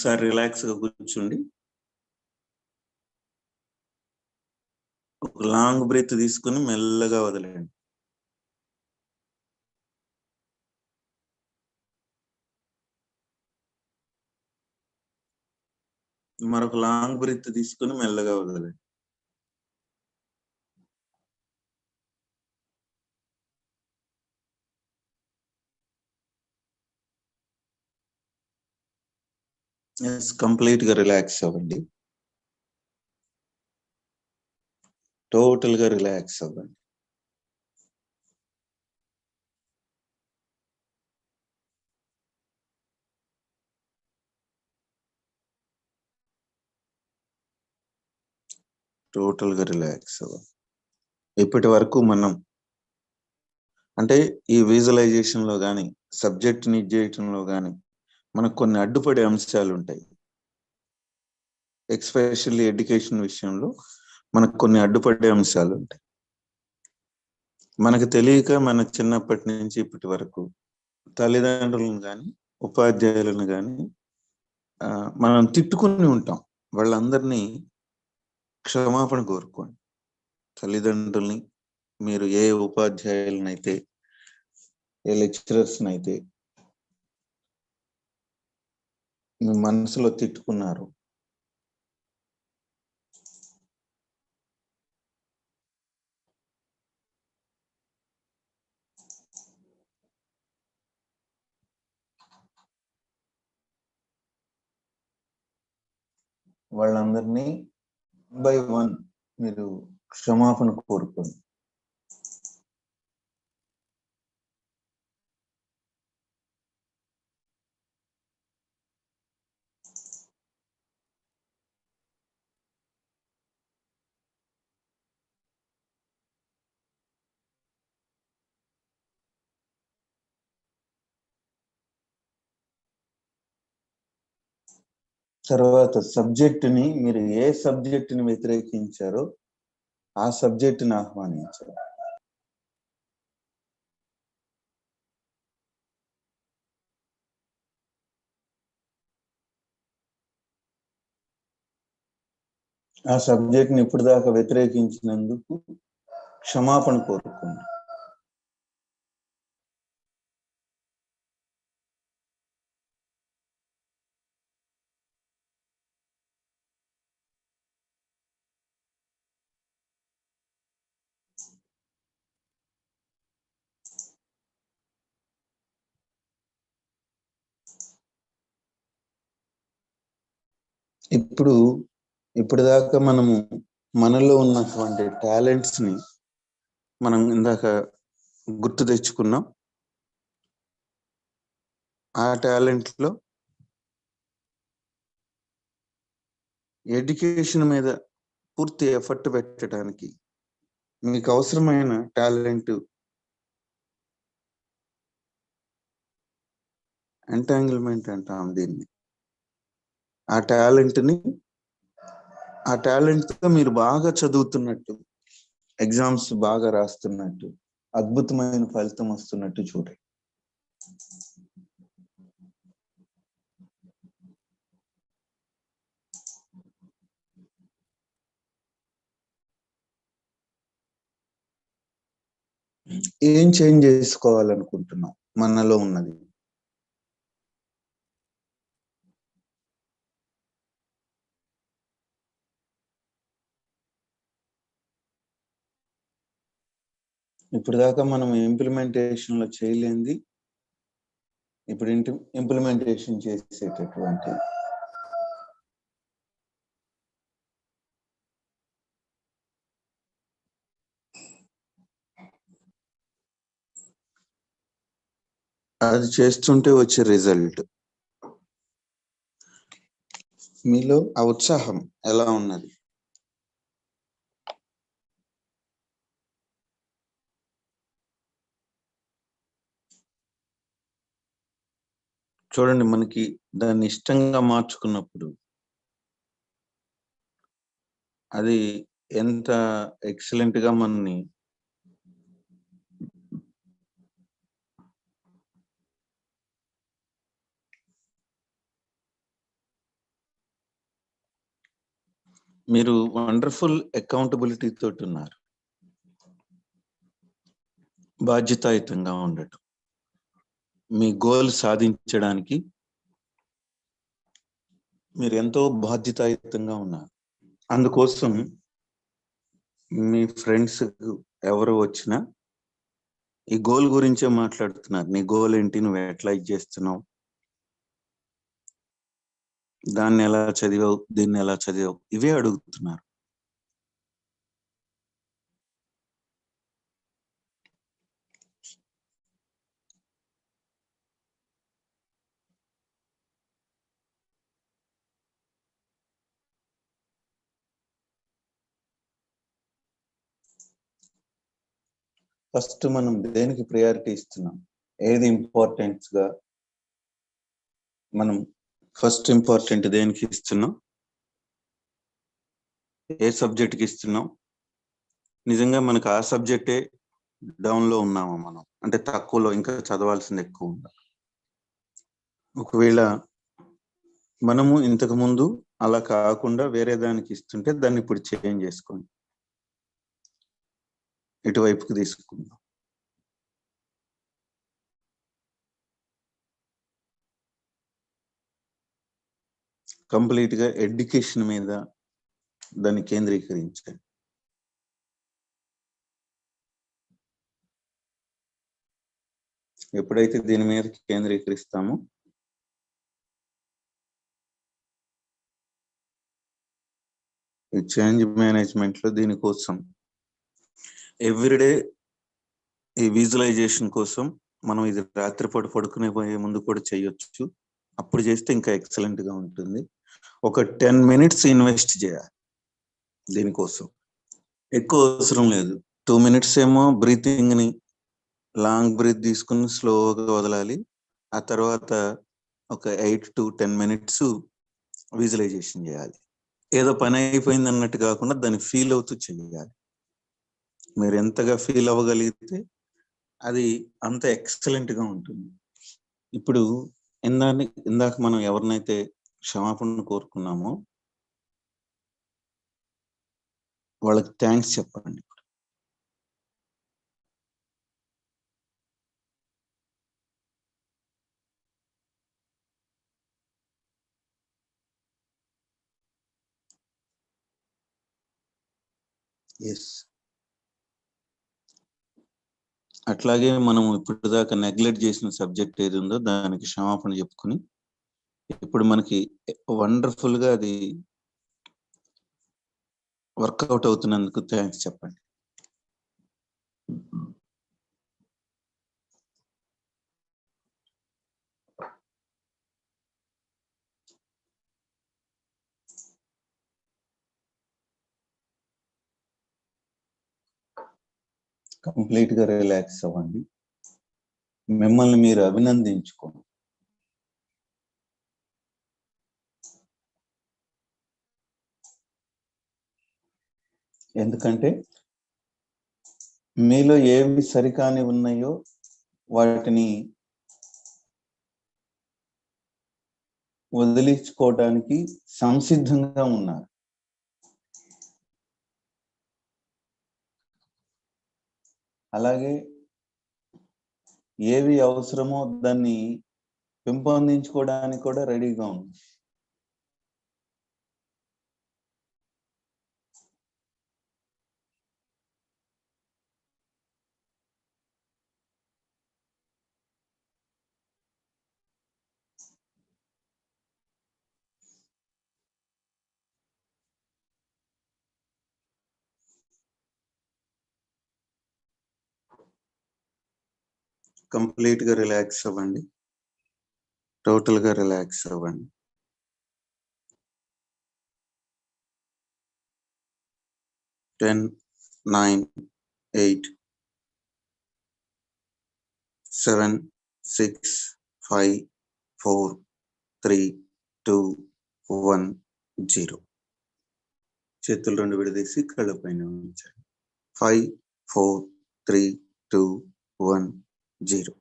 ఒకసారి రిలాక్స్గా కూర్చుండి. కూర్చోండి ఒక లాంగ్ బ్రెత్ తీసుకుని మెల్లగా వదిలేయండి. మరొక లాంగ్ బ్రెత్ తీసుకుని మెల్లగా వదిలేయండి. కంప్లీట్గా రిలాక్స్ అవ్వండి టోటల్గా రిలాక్స్ అవ్వండి టోటల్గా రిలాక్స్ అవ్వండి ఇప్పటి వరకు మనం అంటే ఈ విజువలైజేషన్లో కానీ సబ్జెక్ట్ని చేయటంలో కానీ మనకు కొన్ని అడ్డుపడే అంశాలు ఉంటాయి ఎక్స్పెషల్లీ ఎడ్యుకేషన్ విషయంలో మనకు కొన్ని అడ్డుపడే అంశాలు ఉంటాయి మనకు తెలియక మన చిన్నప్పటి నుంచి ఇప్పటి వరకు తల్లిదండ్రులను కానీ ఉపాధ్యాయులను కానీ మనం తిట్టుకుని ఉంటాం. వాళ్ళందరినీ క్షమాపణ కోరుకోండి. తల్లిదండ్రుల్ని మీరు ఏ ఉపాధ్యాయులనైతే ఏ లెక్చరర్స్నైతే మీ మనసులో తిట్టుకున్నారు. వాళ్ళందరినీ బై వన్ మీరు క్షమాపణ కోరుకోండి. తర్వాత సబ్జెక్ట్ని మీరు ఏ సబ్జెక్ట్ని వ్యతిరేకించారో ఆ సబ్జెక్ట్ని ఆహ్వానించారు. ఆ సబ్జెక్ట్ని ఇప్పుడు దాకా వ్యతిరేకించినందుకు క్షమాపణ కోరుకున్నాను ఇప్పుడు ఇప్పటిదాకా మనము మనలో ఉన్నటువంటి టాలెంట్స్ని మనం ఇందాక గుర్తు తెచ్చుకున్నాం. ఆ టాలెంట్లో ఎడ్యుకేషన్ మీద పూర్తి ఎఫర్ట్ పెట్టడానికి మీకు అవసరమైన టాలెంట్ ఎంటాంగిల్మెంట్ అంటాం దీన్ని. ఆ టాలెంట్ని ఆ టాలెంట్తో మీరు బాగా చదువుతున్నట్టు ఎగ్జామ్స్ బాగా రాస్తున్నట్టు అద్భుతమైన ఫలితం వస్తున్నట్టు చూడండి. ఏం చేంజ్ చేసుకోవాలనుకుంటున్నాం మనలో ఉన్నది. ఇప్పుడు దాకా మనం ఇంప్లిమెంటేషన్లో చేయలేంది. ఇప్పుడు ఇంప్లిమెంటేషన్ చేసేటటువంటి అది చేస్తుంటే వచ్చే రిజల్ట్ మీలో ఆ ఉత్సాహం ఎలా ఉన్నది? చూడండి మనకి దాన్ని ఇష్టంగా మార్చుకున్నప్పుడు అది ఎంత ఎక్సలెంట్గా మనని మీరు వండర్ఫుల్ అకౌంటబిలిటీ తోటి ఉన్నారు. బాధ్యతాయుతంగా ఉండటం. మీ గోల్ సాధించడానికి మీరు ఎంతో బాధ్యతాయుతంగా ఉన్నారు. అందుకోసం మీ ఫ్రెండ్స్ ఎవరు వచ్చినా ఈ గోల్ గురించే మాట్లాడుతున్నారు. నీ గోల్ ఏంటి? నువ్వు ఎట్లా ఇది చేస్తున్నావు? దాన్ని ఎలా చదివావు? దీన్ని ఎలా చదివావు? ఇవే అడుగుతున్నారు. ఫస్ట్ మనం దేనికి ప్రయారిటీ ఇస్తున్నాం? ఏది ఇంపార్టెంట్గా మనం ఫస్ట్ ఇంపార్టెంట్ దేనికి ఇస్తున్నాం? ఏ సబ్జెక్ట్కి ఇస్తున్నాం? నిజంగా మనకు ఆ సబ్జెక్టే డౌన్లో ఉన్నామా మనం? అంటే తక్కువలో ఇంకా చదవాల్సింది ఎక్కువ ఉందా? ఒకవేళ మనము ఇంతకు ముందు అలా కాకుండా వేరే దానికి ఇస్తుంటే దాన్ని ఇప్పుడు చేంజ్ చేసుకోండి. ఇటువైపుకి తీసుకుందాం? కంప్లీట్గా ఎడ్యుకేషన్ మీద దాన్ని కేంద్రీకరించండి ఎప్పుడైతే దీని మీద కేంద్రీకరిస్తామో ఈ చేంజ్ మేనేజ్మెంట్లో దీనికోసం ఎవ్రీడే ఈ విజువలైజేషన్ కోసం మనం ఇది రాత్రిపూట పడుకునే పోయే ముందు కూడా చేయొచ్చు. అప్పుడు చేస్తే ఇంకా ఎక్సలెంట్గా ఉంటుంది. ఒక టెన్ మినిట్స్ ఇన్వెస్ట్ చేయాలి దీనికోసం. ఎక్కువ అవసరం లేదు. టూ మినిట్స్ ఏమో బ్రీతింగ్ని లాంగ్ బ్రీత్ తీసుకుని స్లోగా వదలాలి. ఆ తర్వాత ఒక eight to ten minutes visualization చేయాలి. ఏదో పని అయిపోయింది అన్నట్టు కాకుండా దాన్ని ఫీల్ అవుతూ చేయాలి. మీరు ఎంతగా ఫీల్ అవ్వగలిగితే అది అంత ఎక్సలెంట్గా ఉంటుంది. ఇప్పుడు ఇందాక ఇందాక మనం ఎవరినైతే క్షమాపణ కోరుకున్నామో వాళ్ళకి థ్యాంక్స్ చెప్పండి. ఎస్ అట్లాగే మనం ఇప్పటిదాకా నెగ్లెక్ట్ చేసిన సబ్జెక్ట్ ఏది ఉందో దానికి క్షమాపణ చెప్పుకుని ఇప్పుడు మనకి వండర్ఫుల్గా అది వర్కౌట్ అవుతున్నందుకు థ్యాంక్స్ చెప్పండి. కంప్లీట్గా రిలాక్స్ అవ్వండి. మిమ్మల్ని మీరు అభినందించుకోండి. ఎందుకంటే మీలో ఏవి సరికాని ఉన్నాయో వాటిని వదిలించుకోవడానికి సంసిద్ధంగా ఉన్నారు. అలాగే ఏవి అవసరమో దాన్ని పెంపొందించుకోవడానికి కూడా రెడీగా ఉంది. కంప్లీట్గా రిలాక్స్ అవ్వండి. టోటల్గా రిలాక్స్ అవ్వండి. Ten nine eight seven six five four three two one zero. చేతులు రెండు విడదీసి కళ్ళ పైన ఉంచండి. Five four three two one zero